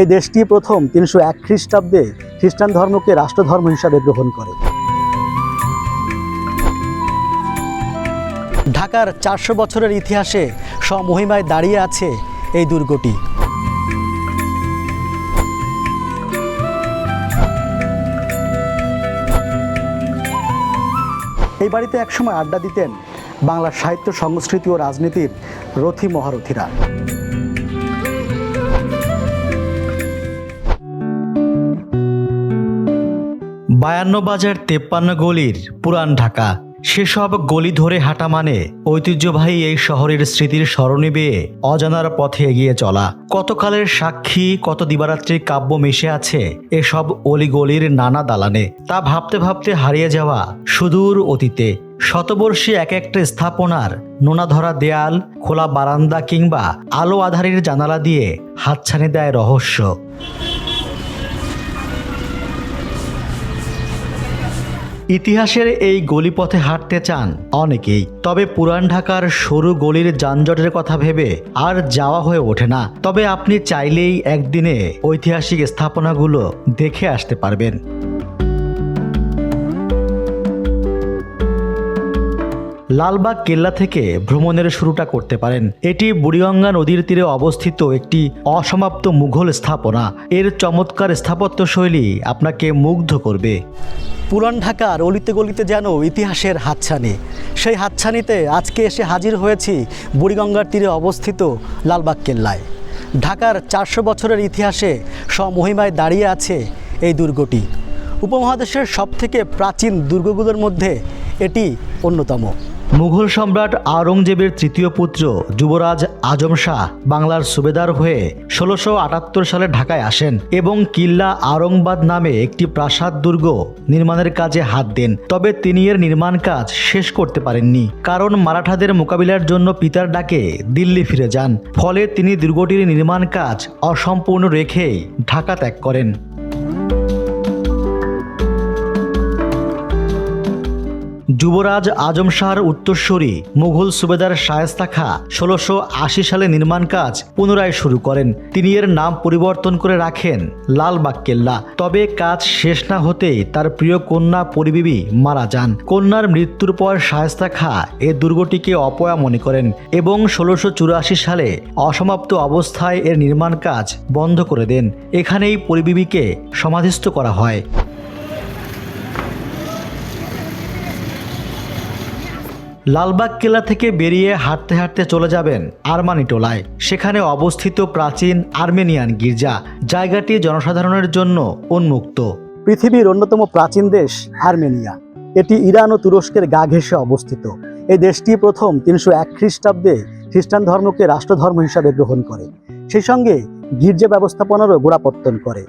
এই দেশটি প্রথম তিনশো এক খ্রিস্টাব্দে খ্রিস্টান ধর্মকে রাষ্ট্রধর্ম হিসাবে গ্রহণ করে। ঢাকার চারশো বছরের ইতিহাসে স্বমহিমায় দাঁড়িয়ে আছে এই দুর্গটি। এই বাড়িতে একসময় আড্ডা দিতেন বাংলার সাহিত্য, সংস্কৃতি ও রাজনীতির রথী মহারথীরা। বায়ান্ন বাজার তেপ্পান্ন গলির পুরান ঢাকা। সেসব গলি ধরে হাঁটা মানে ঐতিহ্যবাহী এই শহরের স্মৃতির স্মরণে বেয়ে অজানার পথে এগিয়ে চলা। কতকালের সাক্ষী, কত দিবারাত্রির কাব্য মিশে আছে এসব অলিগলির নানা দালানে। তা ভাবতে ভাবতে হারিয়ে যাওয়া সুদূর অতীতে। শতবর্ষী এক একটা স্থাপনার নোনা ধরা দেয়াল, খোলা বারান্দা কিংবা আলো আধারের জানালা দিয়ে হাতছানি দেয় রহস্য। ইতিহাসের এই গলিপথে হাঁটতে চান অনেকেই, তবে পুরান ঢাকার সরু গলির যানজটের কথা ভেবে আর যাওয়া হয়ে ওঠে না। তবে আপনি চাইলেই একদিনে ঐতিহাসিক স্থাপনাগুলো দেখে আসতে পারবেন। লালবাগ কেল্লা থেকে ভ্রমণের শুরুটা করতে পারেন। এটি বুড়িগঙ্গা নদীর তীরে অবস্থিত একটি অসমাপ্ত মুঘল স্থাপনা। এর চমৎকার স্থাপত্য শৈলী আপনাকে মুগ্ধ করবে। পুরান ঢাকার অলিতে গলিতে যেন ইতিহাসের হাতছানি। সেই হাতছানিতে আজকে এসে হাজির হয়েছি বুড়িগঙ্গার তীরে অবস্থিত লালবাগ কেল্লায়। ঢাকার চারশো বছরের ইতিহাসে স্বমহিমায় দাঁড়িয়ে আছে এই দুর্গটি। উপমহাদেশের সবথেকে প্রাচীন দুর্গগুলোর মধ্যে এটি অন্যতম। মুঘল সম্রাট আওরঙ্গজেবের তৃতীয় পুত্র যুবরাজ আজম শাহ বাংলার সুবেদার হয়ে ষোলোশো আটাত্তর সালে ঢাকায় আসেন এবং কিল্লা আওরঙ্গবাদ নামে একটি প্রাসাদ দুর্গ নির্মাণের কাজে হাত দেন। তবে তিনি এর নির্মাণ কাজ শেষ করতে পারেননি। কারণ মারাঠাদের মোকাবিলার জন্য পিতার ডাকে দিল্লি ফিরে যান। ফলে তিনি দুর্গটির নির্মাণ কাজ অসম্পূর্ণ রেখেই ঢাকা ত্যাগ করেন। যুবরাজ আজম শাহর উত্তরসূরি মুঘল সুবেদার শায়েস্তা খা ষোলোশো আশি সালে নির্মাণ কাজ পুনরায় শুরু করেন। তিনি এর নাম পরিবর্তন করে রাখেন লালবাগ কেল্লা তবে কাজ শেষ না হতেই তার প্রিয় কন্যা পরিবিবি মারা যান। কন্যার মৃত্যুর পর শায়েস্তা খা এ দুর্গটিকে অপয়া মনে করেন এবং ষোলোশো চুরাশি সালে অসমাপ্ত অবস্থায় এর নির্মাণ কাজ বন্ধ করে দেন। এখানেই পরিবিবিকে সমাধিস্থ করা হয়। লালবাগ কেলা থেকে বেরিয়ে হাঁটতে হাঁটতে চলে যাবেন আরমানি টোলায়। সেখানে অবস্থিত প্রাচীন আর্মেনিয়ান গির্জা। জায়গাটি জনসাধারণের জন্য উন্মুক্ত। পৃথিবীর অন্যতম প্রাচীন দেশ আর্মেনিয়া। এটি ইরান ও তুরস্কের গা ঘেঁষে অবস্থিত। এই দেশটি প্রথম তিনশো এক খ্রিস্টাব্দে খ্রিস্টান ধর্মকে রাষ্ট্রধর্ম হিসাবে গ্রহণ করে। সেই সঙ্গে গির্জা ব্যবস্থাপনারও গোড়াপত্তন করে।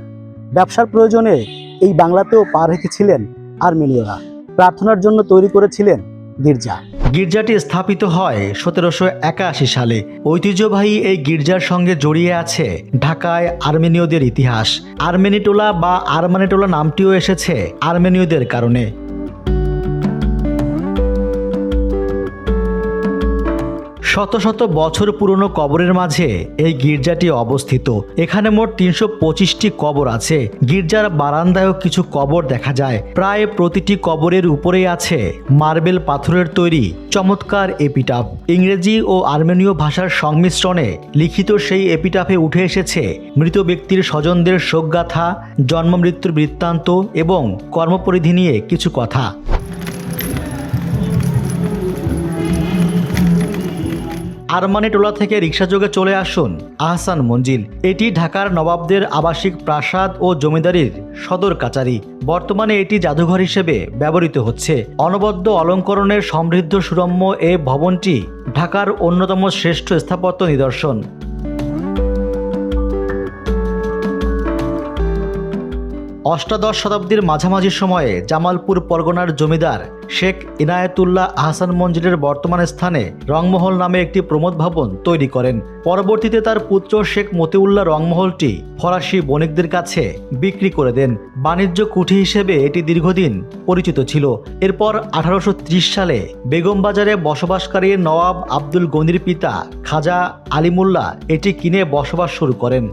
ব্যবসার প্রয়োজনে এই বাংলাতেও পা রেখেছিলেন আর্মেনীয়রা। প্রার্থনার জন্য তৈরি করেছিলেন গির্জা। গির্জাটি স্থাপিত হয় সতেরোশো একাশি সালে। ঐতিহ্যবাহী এই গির্জার সঙ্গে জড়িয়ে আছে ঢাকায় আর্মেনীয়দের ইতিহাস। আর্মেনিটোলা বা আরমানিটোলা নামটিও এসেছে আর্মেনীয়দের কারণে। শত শত বছর পুরনো কবরের মাঝে এই গির্জাটি অবস্থিত। এখানে মোট তিনশো পঁচিশটি কবর আছে। গির্জার বারান্দায়ও কিছু কবর দেখা যায়। প্রায় প্রতিটি কবরের উপরেই আছে মার্বেল পাথরের তৈরি চমৎকার এপিটাফ। ইংরেজি ও আর্মেনীয় ভাষার সংমিশ্রণে লিখিত সেই এপিটাফে উঠে এসেছে মৃত ব্যক্তির স্বজনদের শোকগাথা জন্ম মৃত্যুর বৃত্তান্ত এবং কর্মপরিধি নিয়ে কিছু কথা। আরমানিটোলা থেকে রিক্সাযোগে চলে আসুন আহসান মঞ্জিল। এটি ঢাকার নবাবদের আবাসিক প্রাসাদ ও জমিদারির সদর কাচারি। বর্তমানে এটি জাদুঘর হিসেবে ব্যবহৃত হচ্ছে। অনবদ্য অলঙ্করণের সমৃদ্ধ সুরম্য এ ভবনটি ঢাকার অন্যতম শ্রেষ্ঠ স্থাপত্য নিদর্শন। অষ্টাদশ শতাব্দীর মাঝামাঝি সময়ে জামালপুর পরগনার জমিদার শেখ ইনায়েতুল্লাহ আহসান মঞ্জিলের বর্তমান স্থানে রংমহল নামে একটি প্রমোদ ভবন তৈরি করেন। পরবর্তীতে তার পুত্র শেখ মতিউল্লাহ রংমহলটি ফরাসি বণিকদের কাছে বিক্রি করে দেন। বাণিজ্য কুঠি হিসেবে এটি দীর্ঘদিন পরিচিত ছিল। এরপর আঠারোশো ত্রিশ সালে বেগম বাজারে বসবাসকারী নওয়াব আব্দুল গনির পিতা খাজা আলিমুল্লাহ এটি কিনে বসবাস শুরু করেন।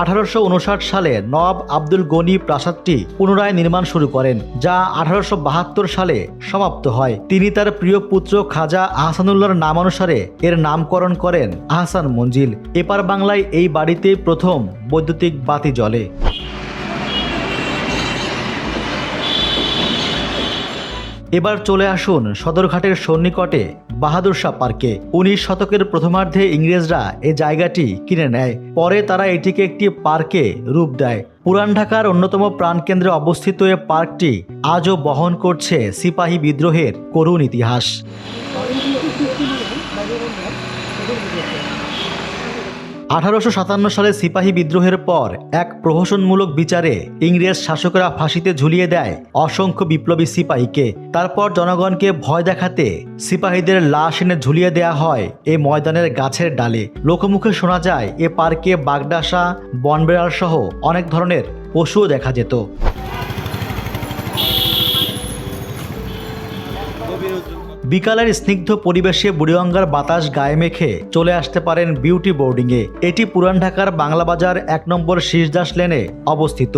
আঠারোশো উনষাট সালে নব আব্দুল গনি প্রাসাদটি পুনরায় নির্মাণ শুরু করেন, যা আঠারোশো বাহাত্তর সালে সমাপ্ত হয়। তিনি তার প্রিয় পুত্র খাজা আহসানুল্লাহর নামানুসারে এর নামকরণ করেন আহসান মঞ্জিল। এপার বাংলায় এই বাড়িতে প্রথম বৈদ্যুতিক বাতি জ্বলে। এবার চলে আসুন সদরঘাটের সন্নিকটে বাহাদুর শাহ পার্কে। উনিশ শতকের প্রথমার্ধে ইংরেজরা এই জায়গাটি কিনে নেয়। পরে তারা এটিকে একটি পার্কে রূপ দেয়। পুরান ঢাকার অন্যতম প্রাণকেন্দ্রে অবস্থিত এ পার্কটি আজও বহন করছে সিপাহী বিদ্রোহের করুণ ইতিহাস। আঠারোশো সাতান্ন সালে সিপাহী বিদ্রোহের পর এক প্রহসনমূলক বিচারে ইংরেজ শাসকরা ফাঁসিতে ঝুলিয়ে দেয় অসংখ্য বিপ্লবী সিপাহীকে। তারপর জনগণকে ভয় দেখাতে সিপাহীদের লাশ এনে ঝুলিয়ে দেয়া হয় এই ময়দানের গাছের ডালে। লোকমুখে শোনা যায়, এ পার্কে বাগডাসা বনবেড়াল সহ অনেক ধরনের পশুও দেখা যেত। বিকালের স্নিগ্ধ পরিবেশে বুড়িগঙ্গার বাতাস গায়ে মেখে চলে আসতে পারেন বিউটি বোর্ডিংয়ে। এটি পুরান ঢাকার বাংলা বাজার এক নম্বর শীষদাস লেনে অবস্থিত।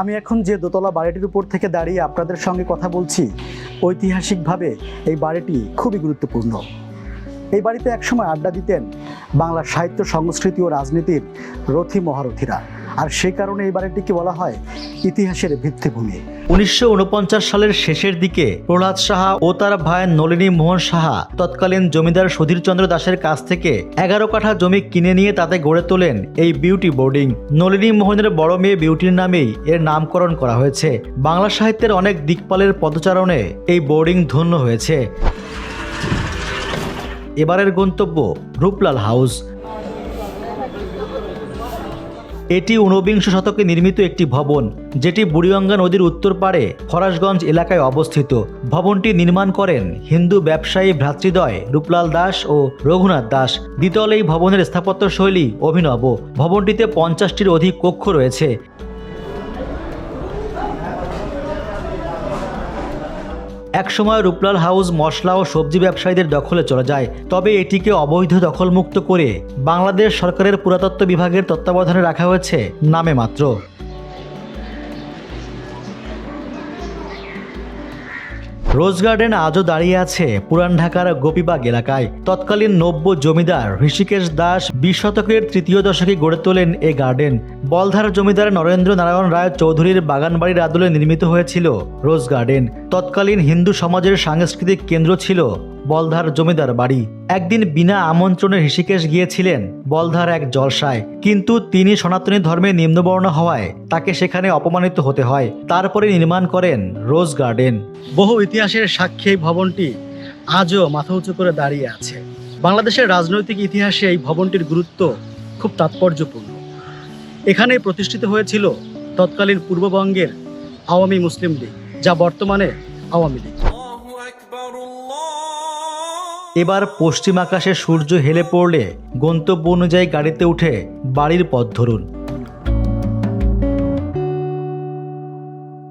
আমি এখন যে দোতলা বাড়িটির উপর থেকে দাঁড়িয়ে আপনাদের সঙ্গে কথা বলছি, ঐতিহাসিকভাবে এই বাড়িটি খুবই গুরুত্বপূর্ণ। এই বাড়িতে একসময় আড্ডা দিতেন বাংলা সাহিত্য, সংস্কৃতি ও রাজনীতির রথী মহারথীরা। আর সেই কারণে এই বাড়িটিকে বলা হয় ইতিহাসের ভিত্তিভূমি। উনিশশো সালের শেষের দিকে প্রহ্লাদ সাহা ও তার ভাই নলিনী মোহন সাহা তৎকালীন জমিদার সুধীরচন্দ্র দাসের কাছ থেকে এগারো কাঠা জমি কিনে নিয়ে তাতে গড়ে তোলেন এই বিউটি বোর্ডিং নলিনী মোহনের বড় মেয়ে বিউটির নামেই এর নামকরণ করা হয়েছে। বাংলা সাহিত্যের অনেক দিকপালের পদচারণে এই বোর্ডিং ধন্য হয়েছে। এবারের গন্তব্য রূপলাল হাউস এটি ঊনবিংশ শতকে নির্মিত একটি ভবন, যেটি বুড়িগঙ্গা নদীর উত্তর পাড়ে ফরাসগঞ্জ এলাকায় অবস্থিত। ভবনটি নির্মাণ করেন হিন্দু ব্যবসায়ী ভ্রাতৃদ্বয় রূপলাল দাস ও রঘুনাথ দাস। দ্বিতল এই ভবনের স্থাপত্য শৈলী অভিনব। ভবনটিতে পঞ্চাশটির অধিক কক্ষ রয়েছে। একসময় রূপলাল হাউস মশলা ও সবজি ব্যবসায়ীদের দখলে চলে যায়, তবে এটিকে অবৈধ দখলমুক্ত করে বাংলাদেশ সরকারের পুরাতত্ত্ব বিভাগের তত্ত্বাবধানে রাখা হয়েছে নামে মাত্র। রোজ গার্ডেন আজও দাঁড়িয়ে আছে পুরান ঢাকার গোপীবাগ এলাকায়। তৎকালীন নব্য জমিদার ঋষিকেশ দাস বিশ শতকের তৃতীয় দশকে গড়ে তোলেন এ গার্ডেন। বলধার জমিদার নরেন্দ্র নারায়ণ রায় চৌধুরীর বাগানবাড়ির আদলে নির্মিত হয়েছিল রোজ গার্ডেন। তৎকালীন হিন্দু সমাজের সাংস্কৃতিক কেন্দ্র ছিল বলধার জমিদার বাড়ি। একদিন বিনা আমন্ত্রণে ঋষিকেশ গিয়েছিলেন বলধার এক জলসায়। কিন্তু তিনি সনাতনী ধর্মে নিম্নবর্ণ হওয়ায় তাকে সেখানে অপমানিত হতে হয়। তারপরে নির্মাণ করেন রোজ গার্ডেন। বহু ইতিহাসের সাক্ষী এই ভবনটি আজও মাথা উঁচু করে দাঁড়িয়ে আছে। বাংলাদেশের রাজনৈতিক ইতিহাসে এই ভবনটির গুরুত্ব খুব তাৎপর্যপূর্ণ। এখানে প্রতিষ্ঠিত হয়েছিল তৎকালীন পূর্ববঙ্গের আওয়ামী মুসলিম লীগ, যা বর্তমানে আওয়ামী লীগ। এবার পশ্চিম আকাশে সূর্য হেলে পড়লে গন্তব্য অনুযায়ী গাড়িতে উঠে বাড়ির পথ ধরুন।